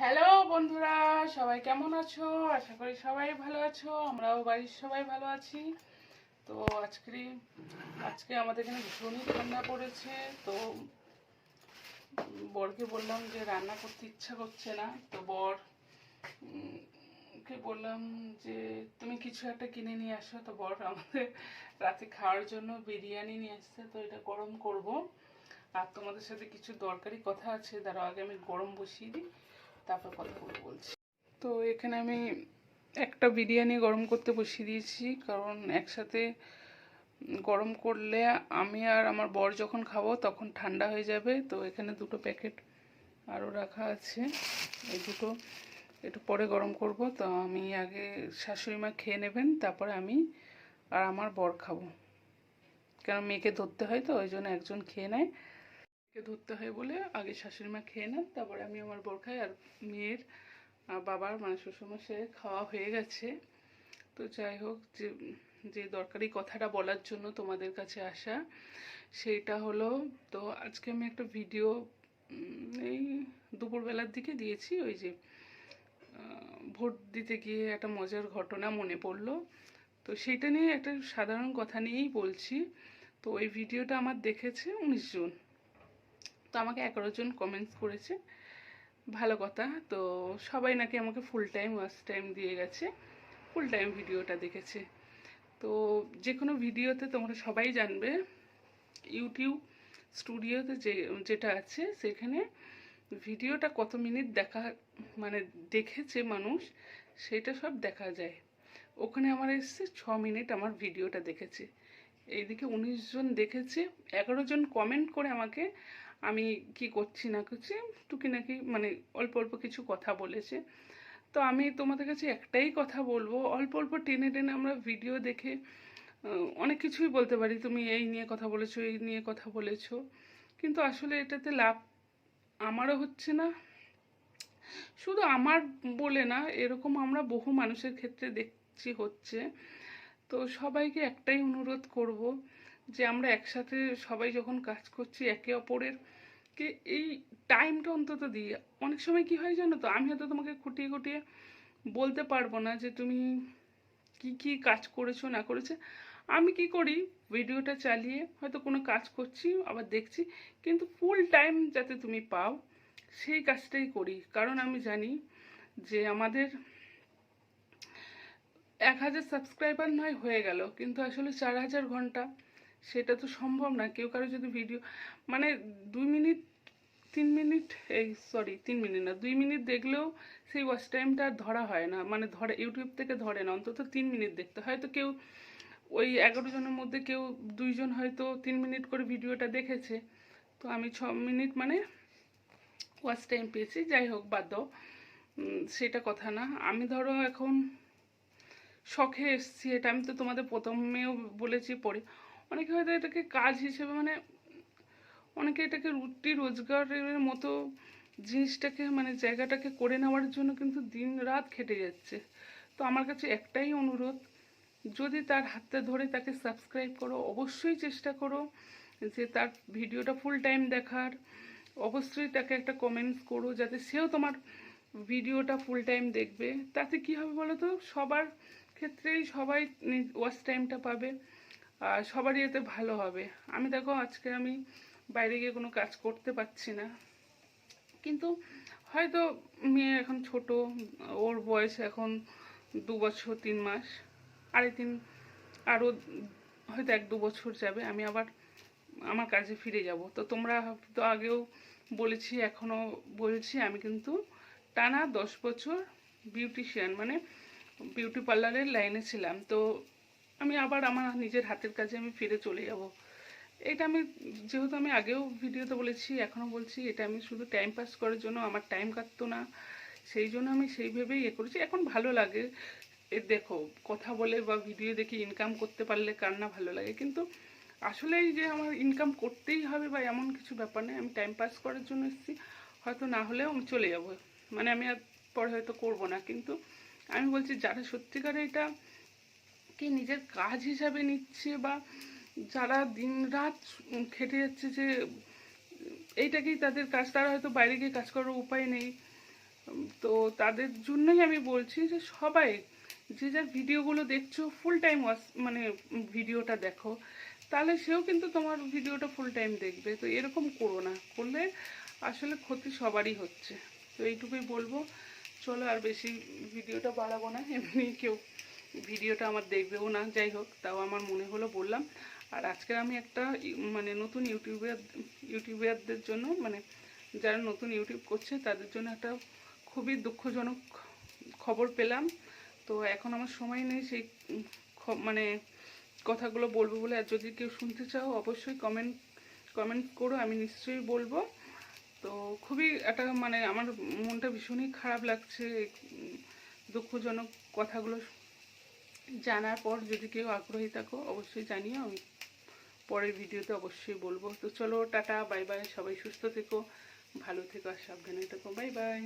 Hello বন্ধুরা, সবাই কেমন আছো? আশা করি সবাই ভালো আছো, আমরাও বাড়ির সবাই ভালো আছি। তো আজকে আজকে আমাদের এখানে ভীষণই ঠান্ডা পড়েছে, তো বরকে বললাম যে রান্না করতে ইচ্ছা করছে না, তো বর কে বললাম যে তুমি কিছু একটা কিনে নিয়ে আসো, তো বর আমাদের রাতে খাওয়ার জন্য বিরিয়ানি নিয়ে আসছে, তো এটা গরম করব। আর তোমাদের সাথে কিছু দরকারি কথা আছে, দাঁড়াও আগে আমি গরম বসিয়ে দিই। তারপর কথা বলে বলছি। তো এখানে আমি একটা বিরিয়ানি গরম করতে বসিয়ে দিয়েছি, কারণ একসাথে গরম করলে আমি আর আমার বর যখন খাব তখন ঠান্ডা হয়ে যাবে। তো এখানে দুটো প্যাকেট আরও রাখা আছে। এই দুটো একটু পরে গরম করব। তো আমি আগে শাশুড়ি মা খেয়ে নেবেন, তারপরে আমি আর আমার বর খাব। কেন, মেয়েকে ধরতে হয় তো, ওই জন্য একজন খেয়ে নেয়। মেয়েকে ধরতে হয় বলে আগে শাশুড়ি মা খেয়ে নেন, তারপরে আমি আমার বর খাই আর মেয়ের বাবার মানে শ্বশুরমশাই খাওয়া হয়ে গেছে। তো যাই হোক, যে যে দরকারি কথাটা বলার জন্য তোমাদের কাছে আসা, সেইটা হলো, তো আজকে আমি একটা ভিডিও এই দুপুরবেলার দিকে দিয়েছি, ওই যে ভোট দিতে গিয়ে একটা মজার ঘটনা মনে পড়ল। তো সেইটা নিয়ে একটা সাধারণ কথা নিয়েই বলছি। তো ওই ভিডিওটা আমার দেখেছে উনিশ জন। তো আমাকে এগারো জন কমেন্টস করেছে। ভালো কথা। তো সবাই নাকি আমাকে ফুল টাইম ওয়াচ টাইম দিয়ে গেছে। ফুল টাইম ভিডিওটা দেখেছে। তো যে কোনো ভিডিওতে তোমরা সবাই জানবে ইউটিউব স্টুডিওতে যে, যেটা আছে, সেখানে ভিডিওটা কত মিনিট দেখা মানে দেখেছে মানুষ, সেটা সব দেখা যায়। ওখানে আমার এসছে, ছ মিনিট আমার ভিডিওটা দেখেছে। এইদিকে উনিশ জন দেখেছে, এগারো জন কমেন্ট করে আমাকে আমি কি করছি না করছি, টুকি নাকি মানে অল্প অল্প কিছু কথা বলেছে। তো আমি তোমাদের কাছে একটাই কথা বলব, অল্প অল্প টেনে টেনে আমরা ভিডিও দেখে অনেক কিছুই বলতে পারি। তুমি এই নিয়ে কথা বলেছ, এই নিয়ে কথা বলেছ। কিন্তু আসলে এটাতে লাভ আমারও হচ্ছে না। শুধু আমার বলে না, এরকম আমরা বহু মানুষের ক্ষেত্রে দেখছি হচ্ছে। তো সবাইকে একটাই অনুরোধ করব যে আমরা একসাথে সবাই যখন কাজ করছি একে অপরের কে, এই টাইমটা অন্তত দিই অনেক সময় কি হয় জানো তো, আমি হয়তো তোমাকে খুঁটিয়ে খুঁটিয়ে বলতে পারব না যে তুমি কি কি কাজ করেছ, না করেছে। আমি কি করি ভিডিওটা চালিয়ে হয়তো কোনো কাজ করছি, আবার দেখছি, কিন্তু ফুল টাইম যাতে তুমি পাও, সেই কাজটাই করি। কারণ আমি জানি যে আমাদের এক হাজার সাবস্ক্রাইবার নয় হয়ে গেল, কিন্তু আসলে চার হাজার ঘণ্টা সেটা তো সম্ভব না। কেউ কারও যদি ভিডিও মানে দুই মিনিট, তিন মিনিট, এই সরি তিন মিনিট না, দুই মিনিট দেখলেও সেই ওয়াচ টাইমটা আর ধরা হয় না। মানে ধরে ইউটিউব থেকে ধরে না, অন্তত তিন মিনিট দেখতে। হয়তো কেউ ওই এগারো জনের মধ্যে কেউ দুইজন হয়তো তিন মিনিট করে ভিডিওটা দেখেছে। তো আমি ছ মিনিট মানে ওয়াচ টাইম পেয়েছি। যাই হোক, বাদ দাও। সেটা কথা না। আমি ধরো এখন শখে এসছি। এটা আমি তো তোমাদের প্রথমেও বলেছি পরে। অনেকে হয়তো এটাকে কাজ হিসেবে মানে অনেকে এটাকে রুটি রোজগারের মতো জিনিসটাকে মানে জায়গাটাকে করে নেওয়ার জন্য কিন্তু দিন রাত খেটে যাচ্ছে। তো আমার কাছে একটাই অনুরোধ, যদি তার হাতে ধরে তাকে সাবস্ক্রাইব করো, অবশ্যই চেষ্টা করো যে তার ভিডিওটা ফুল টাইম দেখার। অবশ্যই তাকে একটা কমেন্টস করো যাতে সেও তোমার ভিডিওটা ফুল টাইম দেখবে। তাতে কি হবে বলো তো? সবার ক্ষেত্রেই সবাই ওয়াচ টাইমটা পাবে। সবারই এতে ভালো হবে। আমি দেখো আজকে আমি বাইরে গিয়ে কোনো কাজ করতে পারছি না। কিন্তু হয়তো মেয়ে এখন ছোট, ওর বয়স এখন দু বছর, তিন মাস, আড়াই তিন, আরও হয়তো এক দু বছর যাবে। আমি আবার আমার কাজে ফিরে যাব। তো তোমরা তো আগেও বলেছি, এখনও বলছি, আমি কিন্তু টানা দশ বছর বিউটিশিয়ান মানে বিউটি পার্লারের লাইনে ছিলাম। তো আমি আবার আমার নিজের হাতের কাজে আমি ফিরে চলে যাব। এটা আমি যেহেতু আমি আগেও ভিডিওতে বলেছি, এখনও বলছি, এটা আমি শুধু টাইম পাস করার জন্য আমার টাইম কাটতো না। সেই জন্য আমি সেই ভেবেই ইয়ে করেছি। এখন ভালো লাগে। এ দেখো, কথা বলে বা ভিডিও দেখে ইনকাম করতে পারলে কার না ভালো লাগে? কিন্তু আসলে যে আমার ইনকাম করতেই হবে বা এমন কিছু ব্যাপার নেই আমি টাইম পাস করার জন্য এসেছি। হয়তো না হলেও আমি চলে যাব। মানে আমি আর পরে হয়তো করব না। কিন্তু আমি বলছি, যারা সত্যিকারে এটা কি নিজের কাজ হিসাবে নিচ্ছে বা যারা দিনরাত খেটে যাচ্ছে যে এইটাকেই তাদের কাজ? তারা হয়তো বাইরে গিয়ে কাজ করার উপায় নেই। তো তাদের জন্যই আমি বলছি যে সবাই যে যার ভিডিওগুলো দেখছ ফুল টাইম ওয়াচ মানে ভিডিওটা দেখো, তাহলে সেও কিন্তু তোমার ভিডিওটা ফুল টাইম দেখবে। তো এরকম করো না, করলে আসলে ক্ষতি সবারই হচ্ছে। তো এইটুকুই বলব। চলো আর বেশি ভিডিওটা বাড়াবো না, এমনি কেউ ভিডিওটা আমার দেখবেও না, যাই হোক, তাও আমার মনে হলো বললাম। আর আজকে আমি একটা মানে নতুন ইউটিউবার ইউটিউবারদের জন্য মানে যারা নতুন ইউটিউব করছে, তাদের জন্য একটা খুবই দুঃখজনক খবর পেলাম। তো এখন আমার সময় নেই সেই মানে কথাগুলো বলব বলে। আর যদি কেউ শুনতে চাও, অবশ্যই কমেন্ট কমেন্ট করো, আমি নিশ্চয়ই বলব। তো খুবই একটা মানে আমার মনটা ভীষণই খারাপ লাগছে দুঃখজনক কথাগুলো জানার পর যদি কেউ আগ্রহী থাকো, অবশ্যই জানিও, আমি পরের ভিডিওতে অবশ্যই বলব। তো চলো, টাটা, বাই বাই, সবাই সুস্থ থেকো, ভালো থেকো আর সাবধানে থেকো। Bye bye.